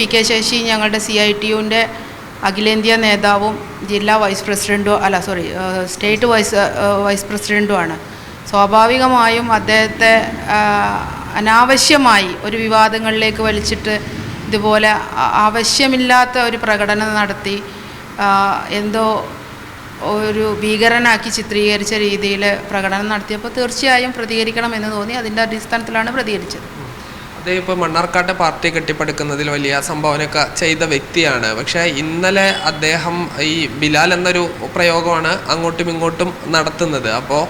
P K Sasi ഞങ്ങളുടെ C I T യുവിന്റെ അഖിലേന്ത്യാ നേതാവും ജില്ലാ വൈസ് പ്രസിഡന്റും അല്ല സോറി സ്റ്റേറ്റ് വൈസ് വൈസ് പ്രസിഡന്റുമാണ് സ്വാഭാവികമായും അദ്ദേഹത്തെ അനാവശ്യമായി ഒരു വിവാദങ്ങളിലേക്ക് വലിച്ചിട്ട് ഇതുപോലെ ആവശ്യമില്ലാത്ത ഒരു പ്രകടനം നടത്തി എന്തോ ഒരു ഭീകരനാക്കി ചിത്രീകരിച്ച രീതിയിൽ പ്രകടനം നടത്തിയപ്പോൾ തീർച്ചയായും പ്രതികരിക്കണമെന്ന് തോന്നി. അതിന്റെ അടിസ്ഥാനത്തിലാണ് പ്രതികരിച്ചത്. അദ്ദേഹം ഇപ്പോൾ മണ്ണാർക്കാട്ടെ പാർട്ടി കെട്ടിപ്പടുക്കുന്നതിൽ വലിയ സംഭാവനയൊക്കെ ചെയ്ത വ്യക്തിയാണ്. പക്ഷേ ഇന്നലെ അദ്ദേഹം ഈ ബിലാൽ എന്നൊരു പ്രയോഗമാണ് അങ്ങോട്ടും ഇങ്ങോട്ടും നടത്തുന്നത്. അപ്പോൾ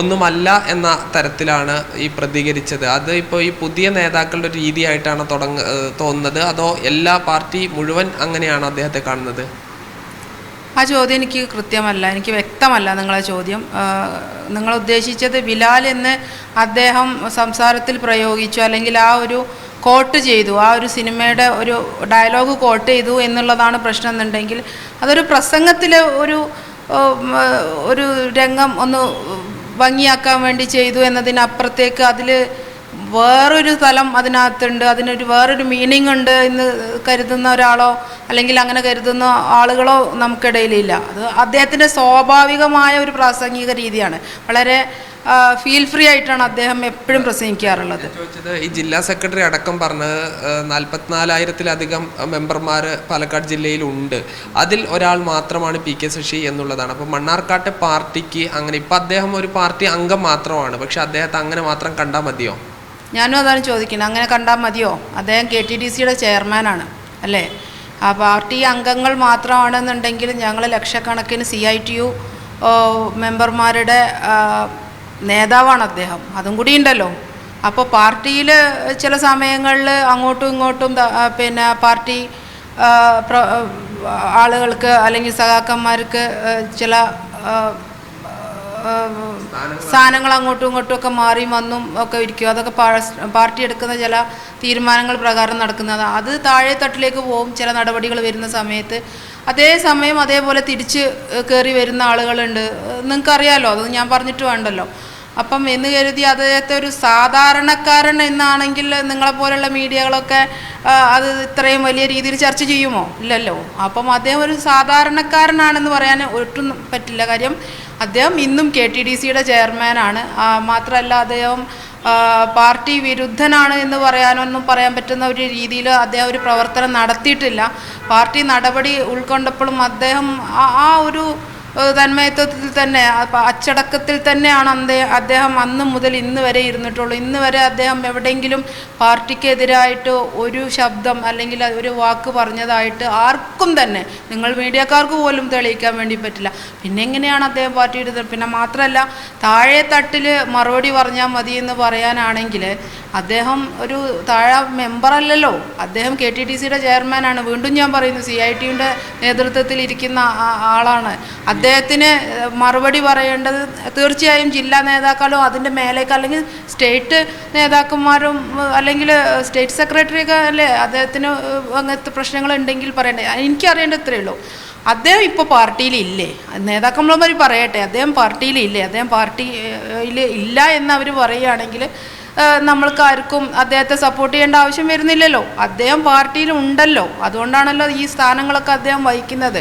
ഒന്നുമല്ല എന്ന തരത്തിലാണ് ഈ പ്രതികരിച്ചത്. അത് ഇപ്പോൾ ഈ പുതിയ നേതാക്കളുടെ രീതിയായിട്ടാണ് തുടങ്ങ തോന്നുന്നത്. അതോ എല്ലാ പാർട്ടി മുഴുവൻ അങ്ങനെയാണ് അദ്ദേഹത്തെ കാണുന്നത്? ആ ചോദ്യം എനിക്ക് കൃത്യമല്ല എനിക്ക് വ്യക്തമല്ല നിങ്ങളെ ചോദ്യം. നിങ്ങൾ ഉദ്ദേശിച്ചത് ബിലാൽ എന്ന് അദ്ദേഹം സംസാരത്തിൽ പ്രയോഗിച്ചു അല്ലെങ്കിൽ ആ ഒരു കോട്ട് ചെയ്തു ആ ഒരു സിനിമയുടെ ഒരു ഡയലോഗ് കോട്ട് ചെയ്തു എന്നുള്ളതാണ് പ്രശ്നം എന്നുണ്ടെങ്കിൽ അതൊരു പ്രസംഗത്തിലെ ഒരു ഒരു രംഗം ഒന്ന് ഭംഗിയാക്കാൻ വേണ്ടി ചെയ്തു എന്നതിനപ്പുറത്തേക്ക് അതിൽ വേറൊരു സ്ഥലം അതിനകത്തുണ്ട് അതിനൊരു വേറൊരു മീനിങ് ഉണ്ട് എന്ന് കരുതുന്ന ഒരാളോ അല്ലെങ്കിൽ അങ്ങനെ കരുതുന്ന ആളുകളോ നമുക്കിടയിലില്ല. അത് അദ്ദേഹത്തിന്റെ സ്വാഭാവികമായ ഒരു പ്രാസംഗിക രീതിയാണ്. വളരെ ഫീൽ ഫ്രീ ആയിട്ടാണ് അദ്ദേഹം എപ്പോഴും പ്രസംഗിക്കാറുള്ളത്. ചോദിച്ചത് ഈ ജില്ലാ സെക്രട്ടറി അടക്കം പറഞ്ഞത് നാൽപ്പത്തിനാലായിരത്തിലധികം മെമ്പർമാർ പാലക്കാട് ജില്ലയിലുണ്ട്. അതിൽ ഒരാൾ മാത്രമാണ് പി കെ ശശി എന്നുള്ളതാണ്. അപ്പോൾ മണ്ണാർക്കാട്ടെ പാർട്ടിക്ക് അങ്ങനെ ഇപ്പം അദ്ദേഹം ഒരു പാർട്ടി അംഗം മാത്രമാണ് പക്ഷെ അദ്ദേഹത്തെ അങ്ങനെ മാത്രം കണ്ടാൽ മതിയോ? ഞാനും അതാണ് ചോദിക്കുന്നത്. അങ്ങനെ കണ്ടാൽ മതിയോ? അദ്ദേഹം കെ ടി ഡി സിയുടെ ചെയർമാനാണ് അല്ലേ? ആ പാർട്ടി അംഗങ്ങൾ മാത്രമാണെന്നുണ്ടെങ്കിൽ ഞങ്ങൾ ലക്ഷക്കണക്കിന് സി ഐ ടി യു മെമ്പർമാരുടെ നേതാവാണ് അദ്ദേഹം. അതും കൂടി ഉണ്ടല്ലോ. അപ്പോൾ പാർട്ടിയിൽ ചില സമയങ്ങളിൽ അങ്ങോട്ടും ഇങ്ങോട്ടും പിന്നെ പാർട്ടി ആളുകൾക്ക് അല്ലെങ്കിൽ സഖാക്കന്മാർക്ക് ചില ആ, സ്ഥാനങ്ങൾ അങ്ങോട്ടും ഇങ്ങോട്ടും ഒക്കെ മാറി വന്നും ഒക്കെ ഇരിക്കും. അതൊക്കെ പാർട്ടി എടുക്കുന്ന ചില തീരുമാനങ്ങൾ പ്രകാരം നടക്കുന്നത്. അത് താഴെ തട്ടിലേക്ക് പോകും. ചില നടപടികൾ വരുന്ന സമയത്ത്. അതേ സമയം അതേപോലെ തിരിച്ച് കയറി വരുന്ന ആളുകളുണ്ട്. നിങ്ങൾക്കറിയാലോ അത് ഞാൻ പറഞ്ഞിട്ട് വേണ്ടല്ലോ. അപ്പം എന്ന് കരുതി അദ്ദേഹത്തെ ഒരു സാധാരണക്കാരൻ എന്നാണെങ്കിൽ നിങ്ങളെപ്പോലുള്ള മീഡിയകളൊക്കെ അത് ഇത്രയും വലിയ രീതിയിൽ ചർച്ച ചെയ്യുമോ? ഇല്ലല്ലോ. അപ്പം അദ്ദേഹം ഒരു സാധാരണക്കാരനാണെന്ന് പറയാൻ ഒട്ടും പറ്റില്ല. കാര്യം അദ്ദേഹം ഇന്നും കെ ടി ഡി സിയുടെ ചെയർമാനാണ് മാത്രമല്ല അദ്ദേഹം പാർട്ടി വിരുദ്ധനാണ് എന്ന് പറയാനൊന്നും പറയാൻ പറ്റുന്ന ഒരു രീതിയിൽ അദ്ദേഹം ഒരു പ്രവർത്തനം നടത്തിയിട്ടില്ല. പാർട്ടി നടപടി ഉൾക്കൊണ്ടപ്പോഴും അദ്ദേഹം ആ ഒരു തന്മയത്വത്തിൽ തന്നെ അച്ചടക്കത്തിൽ തന്നെയാണ് അദ്ദേഹം അന്ന് മുതൽ ഇന്ന് വരെ ഇരുന്നിട്ടുള്ളൂ. ഇന്ന് വരെ അദ്ദേഹം എവിടെയെങ്കിലും പാർട്ടിക്കെതിരായിട്ട് ഒരു ശബ്ദം അല്ലെങ്കിൽ ഒരു വാക്ക് പറഞ്ഞതായിട്ട് ആർക്കും തന്നെ നിങ്ങൾ മീഡിയക്കാർക്ക് പോലും തെളിയിക്കാൻ വേണ്ടി പറ്റില്ല. പിന്നെ എങ്ങനെയാണ് അദ്ദേഹം പാർട്ടിയുടെ പിന്നെ മാത്രമല്ല താഴെ തട്ടിൽ മറുപടി പറഞ്ഞാൽ മതി എന്ന് പറയാനാണെങ്കിൽ അദ്ദേഹം ഒരു താഴെ മെമ്പറല്ലല്ലോ അദ്ദേഹം കെ ടി ടി സിയുടെ ചെയർമാനാണ് വീണ്ടും ഞാൻ പറയുന്നു സി ഐ ടിയുടെ നേതൃത്വത്തിൽ ഇരിക്കുന്ന ആളാണ്. അദ്ദേഹത്തിന് മറുപടി പറയേണ്ടത് തീർച്ചയായും ജില്ലാ നേതാക്കളും അതിന്റെ മേലേക്ക് അല്ലെങ്കിൽ സ്റ്റേറ്റ് നേതാക്കന്മാരും അല്ലെങ്കിൽ സ്റ്റേറ്റ് സെക്രട്ടറിയൊക്കെ അല്ലേ അദ്ദേഹത്തിന് അങ്ങനത്തെ പ്രശ്നങ്ങൾ ഉണ്ടെങ്കിൽ പറയണ്ടേ എനിക്കറിയേണ്ടത് ഇത്രയേ ഉള്ളൂ. അദ്ദേഹം ഇപ്പോൾ പാർട്ടിയിലില്ലേ നേതാക്കന്മാർ പറയട്ടെ അദ്ദേഹം പാർട്ടിയിലില്ലേ അദ്ദേഹം പാർട്ടിയിൽ ഇല്ല? എന്ന് അവർ പറയുകയാണെങ്കിൽ നമ്മൾക്ക് ആർക്കും അദ്ദേഹത്തെ സപ്പോർട്ട് ചെയ്യേണ്ട ആവശ്യം വരുന്നില്ലല്ലോ. അദ്ദേഹം പാർട്ടിയിൽ ഉണ്ടല്ലോ. അതുകൊണ്ടാണല്ലോ ഈ സ്ഥാനങ്ങളൊക്കെ അദ്ദേഹം വഹിക്കുന്നത്.